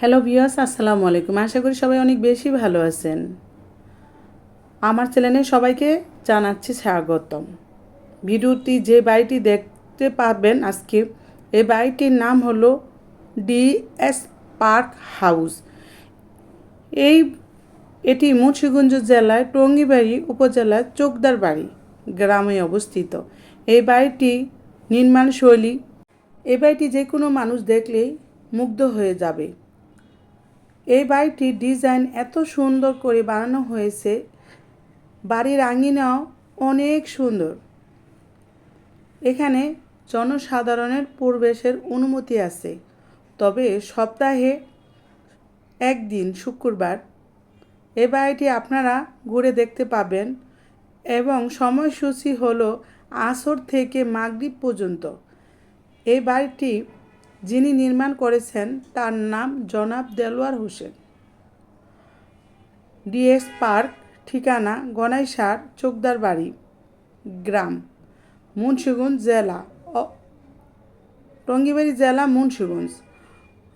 Hello viewers আসসালামু আলাইকুম। আশা করি সবাই অনেক বেশি ভালো আছেন। আমার চ্যানেলে সবাইকে জানাচ্ছি স্বাগতম। ভিডিওটি যে বাড়িটি দেখতে পাবেন আজকে এই বাড়িটির নাম হলো ডিএস পার্ক হাউস। এই, এটি মুন্সিগঞ্জ জেলায় টঙ্গিবাড়ি উপজেলার চোকদার বাড়ি গ্রামে অবস্থিত। এই বাড়িটি নির্মাণ শৈলী এই বাড়িটি যে কোনো মানুষ দেখলেই মুগ্ধ হয়ে যাবে। এই বাড়িটির ডিজাইন এত সুন্দর করে বানানো হয়েছে। বাড়ির আঙিনাও অনেক সুন্দর। এখানে জনসাধারণের প্রবেশের অনুমতি আছে। তবে সপ্তাহে একদিন শুক্রবার এ বাড়িটি আপনারা ঘুরে দেখতে পাবেন এবং সময়সূচি হলো আসর থেকে মাগরিব পর্যন্ত। এই বাড়িটি যিনি নির্মাণ করেছেন তার নাম জনাব দেলোয়ার হোসেন। ডিএস পার্ক, ঠিকানা গনাইসার চোকদার বাড়ি, গ্রাম, মুন্সিগঞ্জ জেলা টঙ্গিবাড়ি জেলা, মুন্সিগঞ্জ।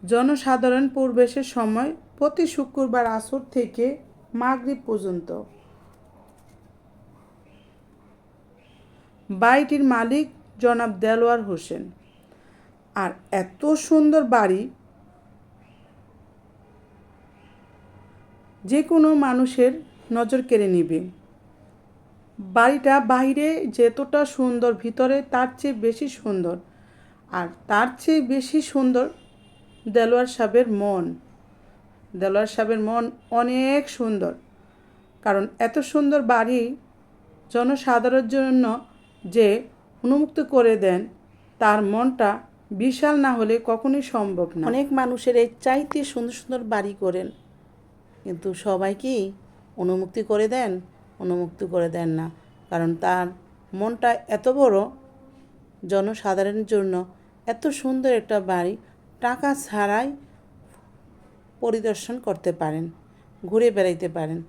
জনসাধারণ প্রবেশের সময় প্রতি শুক্রবার আসর থেকে মাগরিব পর্যন্ত। বাড়িটির মালিক জনাব দেলোয়ার হোসেন। আর এত সুন্দর বাড়ি যে কোনো মানুষের নজর কেড়ে নেবে। বাড়িটা বাইরে যতটা সুন্দর, ভিতরে তার চেয়ে বেশি সুন্দর। আর তার চেয়ে বেশি সুন্দর দেলোয়ার সাহেবের মন। দেলোয়ার সাহেবের মন অনেক সুন্দর। কারণ এত সুন্দর বাড়ি জনসাধারণের জন্য যে উন্মুক্ত করে দেন, তার মনটা বিশাল না হলে কখনোই সম্ভব না। অনেক মানুষের এই চাইতে সুন্দর সুন্দর বাড়ি করেন। কিন্তু সবাই কি অনুমুক্তি করে দেন? অনুমুক্তি করে দেন না। কারণ তার মনটা এত বড় জনসাধারণের জন্য এত সুন্দর একটা বাড়ি টাকা ছাড়াই পরিদর্শন করতে পারেন ঘুরে বেড়াইতে পারেন।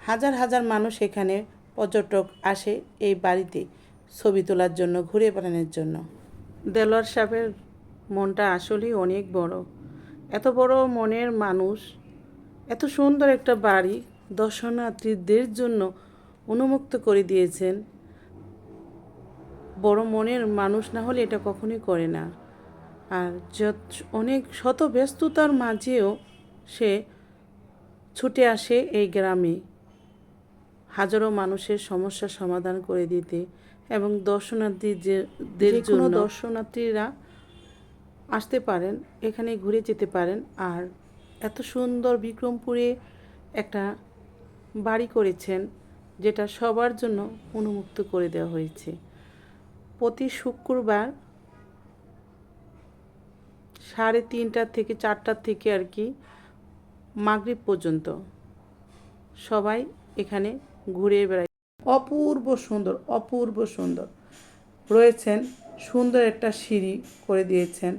হাজার হাজার মানুষ এখানে পর্যটক আসে এই বাড়িতে ছবি তোলার জন্য ঘুরে বেড়ানোর জন্য। দেলোয়ার সাহেবের মনটা আসলেই অনেক বড়। এত বড় মনের মানুষ, এত সুন্দর একটা বাড়ি দর্শনার্থীদের জন্য উন্মুক্ত করে দিয়েছেন। বড় মনের মানুষ না হলে এটা কখনোই করে না। আর যত, অনেক শত ব্যস্ততার মাঝেও সে ছুটে আসে এই গ্রামে। হাজারো মানুষের সমস্যার সমাধান করে দিতে এবং দর্শনার্থীদের জন্য দর্শনার্থীরা আসতে পারেন, এখানে ঘুরে যেতে পারেন। আর এত সুন্দর বিক্রমপুরে একটা বাড়ি করেছেন, যেটা সবার জন্য উন্মুক্ত করে দেওয়া হয়েছে। প্রতি শুক্রবার সাড়ে তিনটার থেকে চারটার থেকে আর কি মাগরিব পর্যন্ত সবাই এখানে ঘুরে বেড়ায়। অপূর্ব সুন্দর অপূর্ব সুন্দর। রয়েছেন, সুন্দর একটা সিঁড়ি করে দিয়েছেন।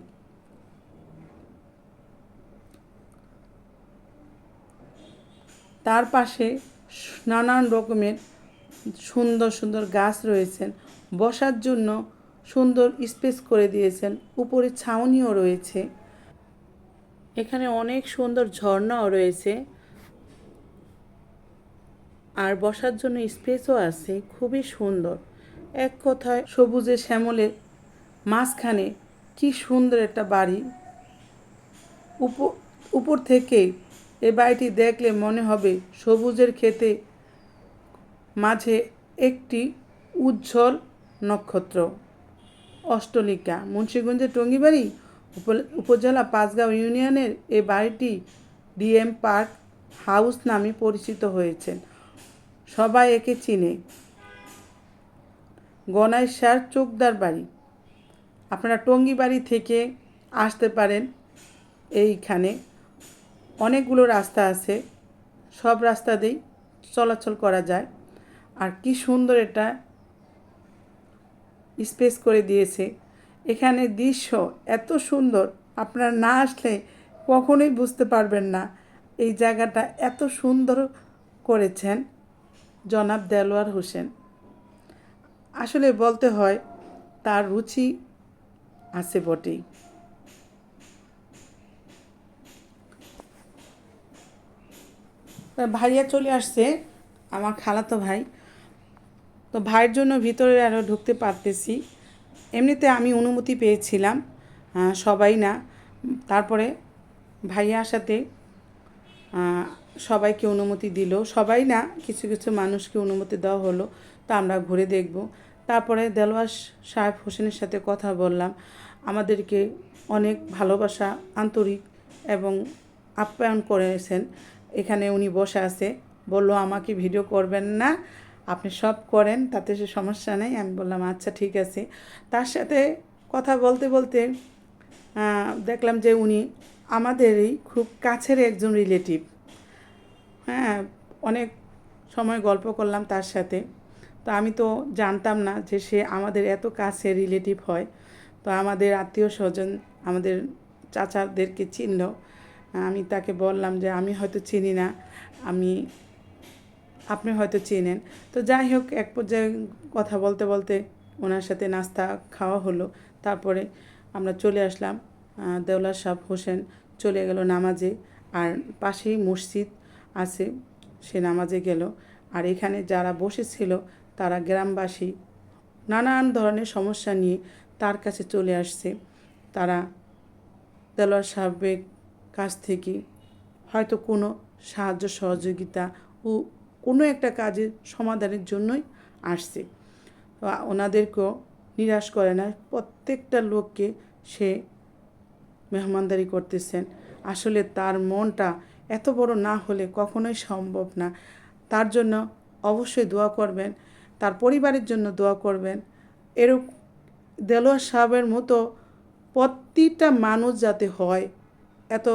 তার পাশে নানান রকমের সুন্দর সুন্দর গাছ রয়েছেন। বসার জন্য সুন্দর স্পেস করে দিয়েছেন। উপরে ছাউনিও রয়েছে। এখানে অনেক সুন্দর ঝর্ণাও রয়েছে। আর বসার জন্য স্পেসও আছে। খুবই সুন্দর। এক কথায় সবুজে শ্যামলে মাঝখানে কি সুন্দর একটা বাড়ি। উপর উপর থেকে এ বাড়িটি দেখলে মনে হবে সবুজের ক্ষেতে মাঝে একটি উজ্জ্বল নক্ষত্র। অষ্টলিকা, মুন্সীগঞ্জের টঙ্গিবাড়ি উপজেলা পাঁচগাঁও ইউনিয়নের এ বাড়িটি ডিএম পার্ক হাউস নামে পরিচিত হয়েছেন সবাই একে চিনে। গনাইসার চোকদার বাড়ি। আপনারা টঙ্গিবাড়ি থেকে আসতে পারেন এইখানে। অনেকগুলো রাস্তা আছে। সব রাস্তা দিয়েই চলাচল করা যায়। আর কি সুন্দর এটা স্পেস করে দিয়েছে। এখানে দৃশ্য এত সুন্দর, আপনারা না আসলে কখনোই বুঝতে পারবেন না এই জায়গাটা এত সুন্দর করেছেন জনাব দেলোয়ার হোসেন। আসলে বলতে হয়, তার রুচি আছে বটেই। ভাইয়া চলে আসছে আমার খালাতো ভাই। তো ভাইয়ের জন্য ভিতরে আরও ঢুকতে পারতেছি। এমনিতে আমি অনুমতি পেয়েছিলাম সবাই না। তারপরে ভাইয়া আহ, সবাইকে অনুমতি দিল। সবাই না কিছু কিছু মানুষকে অনুমতি দেওয়া হলো তা আমরা ঘুরে দেখব। তারপরে দেলওয়াস সাহেব হোসেনের সাথে কথা বললাম। আমাদেরকে অনেক ভালোবাসা আন্তরিক এবং আপ্যায়ন করেছেন। এখানে উনি বসে আছে। বলল, আমাকে ভিডিও করবেন না, আপনি সব করেন, তাতে সে সমস্যা নেই। আমি বললাম আচ্ছা ঠিক আছে। তার সাথে কথা বলতে বলতে দেখলাম যে উনি আমাদেরই খুব কাছের একজন রিলেটিভ হ্যাঁ অনেক সময় গল্প করলাম তার সাথে। তো আমি তো জানতাম না যে সে আমাদের এত কাছে রিলেটিভ হয়। তো আমাদের আত্মীয় স্বজন আমাদের চাচাদেরকে চিনল। আমি তাকে বললাম যে আমি হয়তো চিনি না, আমি, আপনি হয়তো চেনেন। তো যাই হোক, এক পর্যায়ে কথা বলতে বলতে ওনার সাথে নাস্তা খাওয়া হলো। তারপরে আমরা চলে আসলাম দেওলা সাহ হোসেন চলে গেল নামাজে। আর পাশেই মসজিদ আছে, সে নামাজে গেল। আর এখানে যারা বসেছিল, তারা গ্রামবাসী, নানান ধরনের সমস্যা নিয়ে তার কাছে চলে আসছে। তারা দেলোয়ার সাহেবের কাছ থেকে হয়তো কোনো সাহায্য, সহযোগিতা ও কোনো একটা কাজের সমাধানের জন্যই আসছে। ওনাদেরকেও নিরাশ করে না, প্রত্যেকটা লোককে সে মেহমানদারি করতেছেন। আসলে তার মনটা এত বড় না হলে কখনোই সম্ভব না। তার জন্য অবশ্যই দোয়া করবেন, তার পরিবারের জন্য দোয়া করবেন। এরকম দেলোয়ার সাহেবের মতো প্রতিটা মানুষ যাতে হয় এত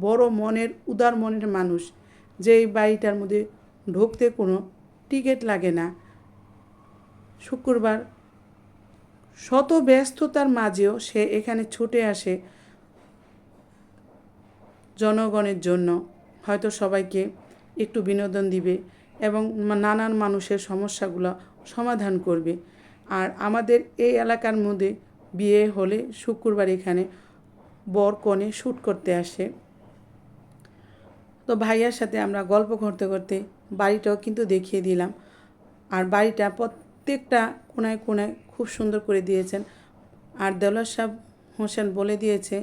বড় মনের, উদার মনের মানুষ যে এই বাড়িটার মধ্যে ঢুকতে কোনো টিকিট লাগে না। শুক্রবার শত ব্যস্ততার মাঝেও সে এখানে ছুটে আসে জনগণের জন্য। হয়তো সবাইকে একটু বিনোদন দিবে এবং নানান মানুষের সমস্যাগুলো সমাধান করবে। আর আমাদের এই এলাকার মধ্যে বিয়ে হলে শুক্রবার এখানে বর কনে শ্যুট করতে আসে। তো ভাইয়ার সাথে আমরা গল্প করতে করতে বাড়িটাও কিন্তু দেখিয়ে দিলাম। আর বাড়িটা প্রত্যেকটা কোনায় কোনায় খুব সুন্দর করে দিয়েছেন। আর দেওলার সাহেব হোসেন বলে দিয়েছে,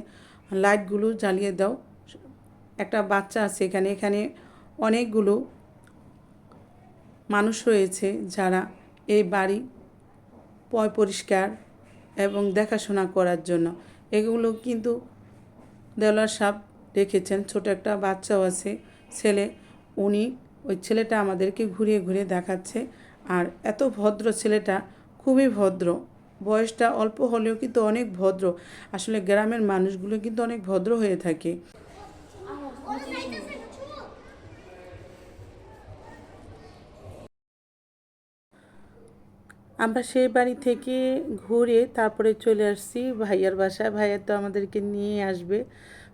লাইটগুলো জ্বালিয়ে দাও। একটা বাচ্চা আছে এখানে। এখানে অনেকগুলো মানুষ রয়েছে যারা এই বাড়ি পয় পরিষ্কার এবং দেখাশোনা করার জন্য। এগুলো কিন্তু দেওলার সাপ রেখেছেন ছোট একটা বাচ্চাও আছে, ছেলে। উনি ওই ছেলেটা আমাদেরকে ঘুরিয়ে ঘুরিয়ে দেখাচ্ছে। আর এত ভদ্র ছেলেটা, খুবই ভদ্র। বয়সটা অল্প হলেও কিন্তু অনেক ভদ্র। আসলে গ্রামের মানুষগুলো কিন্তু অনেক ভদ্র হয়ে থাকে। আমরা সেই বাড়ি থেকে ঘুরে তারপরে চলে আসছি ভাইয়ার বাসায়। ভাইয়ার তো আমাদেরকে নিয়ে আসবে।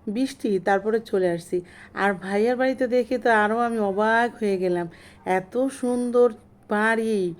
বৃষ্টি, তারপরে চলে আসছি। আর ভাইয়ার বাড়িতে দেখে তো আরও আমি অবাক হয়ে গেলাম। এত সুন্দর বাড়ি।